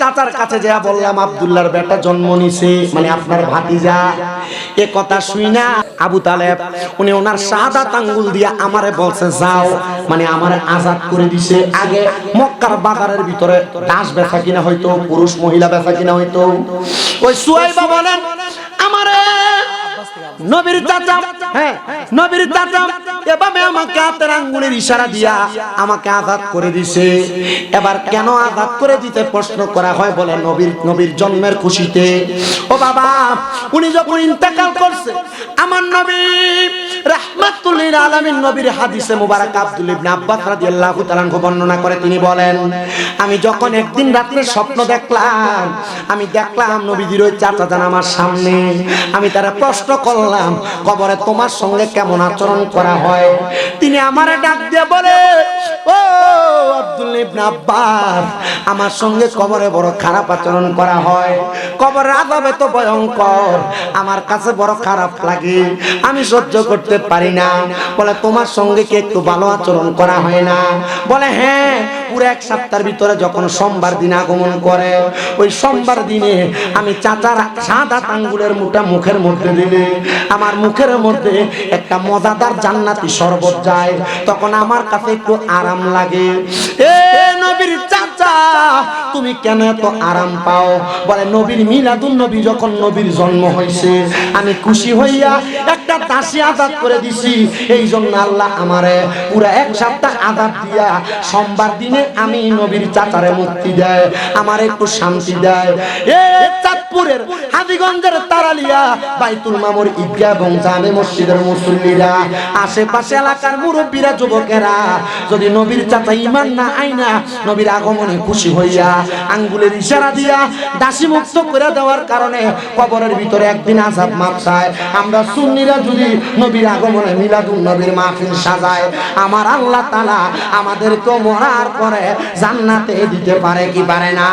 চাচার কাছে যা বললাম, আবদুল্লাহর বেটা জন্ম নিছে। মানে আপনার ভাতিজা। এ কথা শুইনা আবু তালেব, উনি ওনার সাদা তাঙ্গুল দিয়ে আমারে বলছে, যাও। মানে আমারে আজাদ করে দিছে। আগে মক্কার বাজারের ভিতরে দাস বেচা কিনা হয়তো পুরুষ, মহিলা বেচা কিনা হয়তো ওই সুয়াইবা বলেন নবীর হ্যাঁ নবীর নবীর নবীর জন্মের খুশিতে। ও বাবা, উনি যখন ইন্তেকাল করছে, আমার নবী রাহমাতুল্লিল নবীর হাদিসে মুবারক আব্দুল ইবনে আব্বাস রাদিয়াল্লাহু বর্ণনা করে, তিনি বলেন, আমি যখন একদিন রাত্রে স্বপ্ন দেখলাম, আমি দেখলাম নবীজির ওই চাচা জান আমার সামনে, আমি তারা প্রশ্ন করলাম। কবরে তোমার সঙ্গে কেমন আচরণ করা হয়? তিনি আমার ডাক দিয়ে বলে আব্বাস, আমার সঙ্গে কবরে বড় খারাপ আচরণ করা হয়। কবরের আযাবে তো ভয়ঙ্কর, আমার কাছে বড় খারাপ লাগে। আমি সহ্য করতে পারি না। বলে, তোমার সঙ্গে কি একটু ভালো আচরণ করা হয় না? বলে হ্যাঁ পুরো এক সপ্তাহের ভিতরে যখন সোমবার দিন আগমন করে, ওই সোমবার দিনে আমি চাচার সাদা আঙ্গুলের মুঠা মুখের মধ্যে দিলে, আমার মুখের মধ্যে একটা মজাদার জান্নাতি শরবত যায়। তখন আমার কাছে একটু আরাম লাগে। এ নবীর চাচা, তুমি কেন এত আরাম পাও? বলে, নবীর মিলাদুন নবী যখন নবীর জন্ম হয়েছে আমি খুশি হইয়া একটা দাসী আজাদ করে দিছি। এই জন্য আল্লাহ আমারে পুরা এক সপ্তাহ আজাদ দিয়া সোমবার দিনে আমি নবীর চাচারে মুক্তি দেয়, আমার একটু শান্তি দেয়। এ চাঁদপুরের হাজিগঞ্জের তারালিয়া, বাইতুল মামুর ঈদগাহ এবং জামে মসজিদের মুসল্লিরা, আশেপাশে এলাকার মুরব্বীরা, যুবকেরা, যদি নবীর চাচা ইমান না আইনা নবীর আগমনে খুশি হইয়া আঙ্গুলের ইশারা দিয়া দাসী মুক্ত করে দেওয়ার কারণে কবরের ভিতরে একদিন আজাব মাপ চায় আমরা সুন্নিরা যদি নবীর আগমনে মিলাদুল নবীর মাহফিল সাজায়, আমার আল্লাহ তালা আমাদেরকে মরার পরে জান্নাতে দিতে পারে কি পারে না?